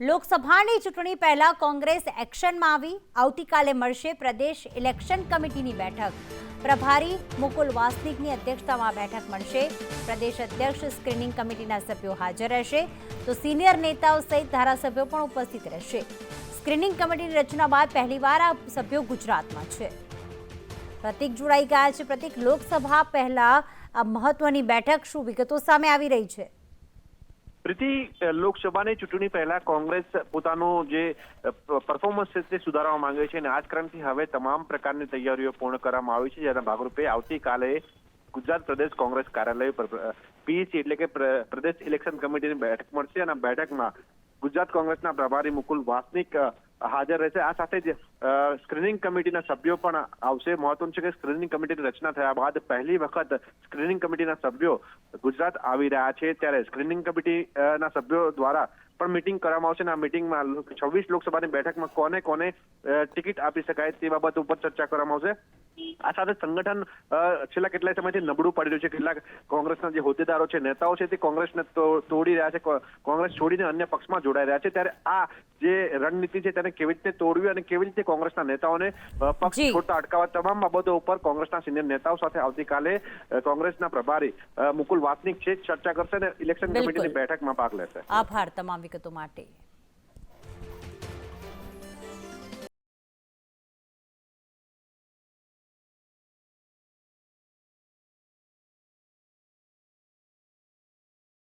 લોકસભાની ચૂંટણી પહેલા કોંગ્રેસ એક્શનમાં આવી. આવતીકાલે મળશે પ્રદેશ ઇલેક્શન કમિટીની બેઠક. પ્રભારી મુકુલ વાસનિકની અધ્યક્ષતામાં બેઠક મળશે. પ્રદેશ અધ્યક્ષ સ્ક્રીનિંગ કમિટીના સભ્યો હાજર રહેશે. તો સિનિયર નેતાઓ સહિત ધારાસભ્યો પણ ઉપસ્થિત રહેશે. સ્ક્રીનિંગ કમિટીની રચના બાદ પહેલીવાર આ સભ્યો ગુજરાતમાં છે. પ્રતિક જોડાઈ ગયા છે. પ્રતિક, લોકસભા પહેલા આ મહત્વની બેઠક શું વિગતો સામે આવી રહી છે? પ્રીતિ લોકસભાની ચૂંટણી પહેલા કોંગ્રેસ પોતાનું જે પરફોર્મન્સ છે તે સુધારવા માંગે છે અને આ જ કારણથી હવે તમામ પ્રકારની તૈયારીઓ પૂર્ણ કરવામાં આવી છે. જેના ભાગરૂપે આવતીકાલે ગુજરાત પ્રદેશ કોંગ્રેસ કાર્યાલય પર પીએસસી એટલે કે પ્રદેશ ઇલેક્શન કમિટીની બેઠક મળશે અને બેઠકમાં ગુજરાત કોંગ્રેસના પ્રભારી મુકુલ વાસનિક હાજર રહેશે. આ સાથે જ સ્ક્રીનિંગ કમિટીના સભ્યો પણ આવશે. મહત્વનું છે કે સ્ક્રીનિંગ કમિટીની રચના થયા બાદ પહેલી વખત સ્ક્રીનિંગ કમિટીના સભ્યો ગુજરાત આવી રહ્યા છે ત્યારે સ્ક્રીનિંગ કમિટીના સભ્યો દ્વારા પણ મિટિંગ કરવામાં આવશે અને આ મિટિંગમાં છવ્વીસ લોકસભાની બેઠકમાં કોને કોને ટિકિટ આપી શકાય તે બાબત ઉપર ચર્ચા કરવામાં આવશે. આ સાથે સંગઠન છેલ્લા કેટલાય સમયથી નબળું પડી રહ્યું છે. કેટલાક કોંગ્રેસના જે હોદ્દેદારો છે નેતાઓ છે તે કોંગ્રેસને તોડી રહ્યા છે. કોંગ્રેસ છોડીને અન્ય પક્ષમાં જોડાઈ રહ્યા છે. ત્યારે આ જે રણનીતિ છે તેને કેવી રીતે તોડવી અને કેવી રીતે કોંગ્રેસના નેતાઓને પક્ષ છોડતા અટકાવવા તમામ બાબતો ઉપર કોંગ્રેસના સિનિયર નેતાઓ સાથે આવતીકાલે કોંગ્રેસના પ્રભારી મુકુલ વાસનિક છે ચર્ચા કરશે અને ઇલેક્શન કમિટીની બેઠકમાં ભાગ લેશે. આભાર તમામ વિગતો માટે.